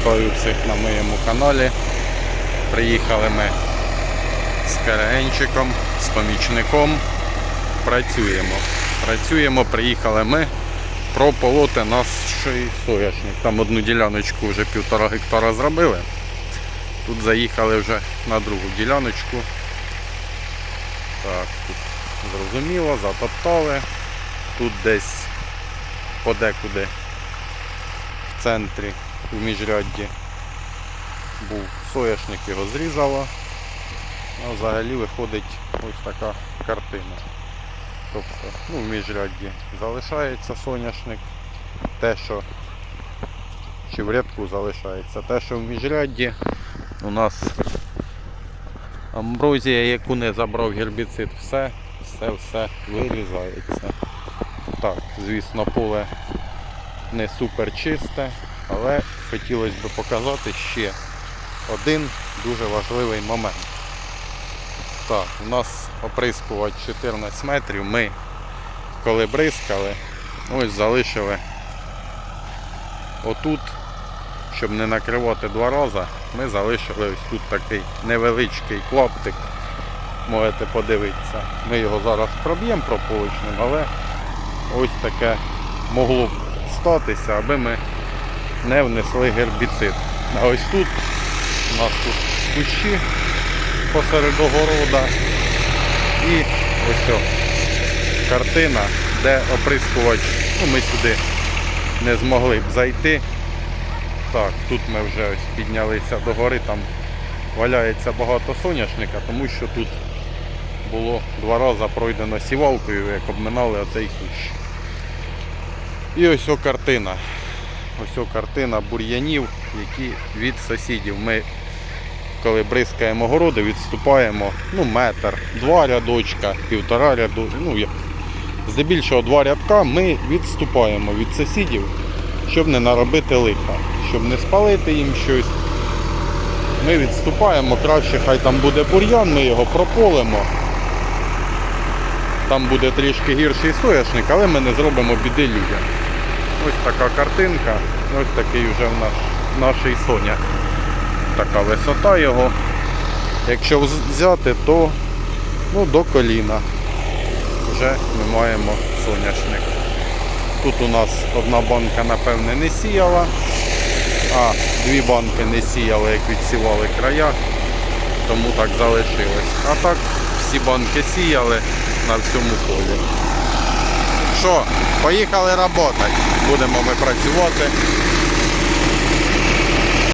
Вітаю всіх на моєму каналі. Приїхали ми з Керегенчиком, з помічником. Працюємо. Працюємо, приїхали ми прополоти наш соняшник. Там одну діляночку вже півтора гектара зробили. Тут заїхали вже на другу діляночку. Так, тут зрозуміло, затоптали. Тут десь подекуди в центрі в міжрядді був соняшник, його зрізало. А взагалі виходить ось така картина. Тобто, ну, в міжрядді залишається соняшник, те, що чи в рядку залишається, те, що в міжрядді у нас амброзія, яку не забрав гербіцид, все, все, все вирізається. Так, звісно, поле не супер чисте, але хотілося б показати ще один дуже важливий момент. Так, у нас оприскувач 14 метрів. Ми коли бризкали, ось залишили отут, щоб не накривати два рази, ми залишили ось тут такий невеличкий клаптик. Можете подивитися. Ми його зараз проб'ємо прополочним, але ось таке могло б статися, аби ми не внесли гербіцид. А ось тут у нас тут кущі посеред огорода і ось о, картина, де оприскувач, ну ми сюди не змогли б зайти. Так, тут ми вже ось піднялися до гори, там валяється багато соняшника, тому що тут було два рази пройдено сівалкою, як обминали оцей кущ. І ось о картина. Ось картина бур'янів, які від сусідів. Ми, коли бризкаємо городи, відступаємо ну, метр, два рядочка, півтора ряду. Ну, здебільшого два рядка ми відступаємо від сусідів, щоб не наробити лиха, щоб не спалити їм щось. Ми відступаємо, краще хай там буде бур'ян, ми його прополимо. Там буде трішки гірший соняшник, але ми не зробимо біди людям. Ось така картинка, ось такий вже в наш, наший соняк. Така висота його. Якщо взяти, то ну, до коліна вже ми маємо соняшник. Тут у нас одна банка, напевне, не сіяла, а дві банки не сіяли, як відсівали края, тому так залишилось. А так всі банки сіяли на всьому полі. Що, поїхали працювати. Будемо ми працювати.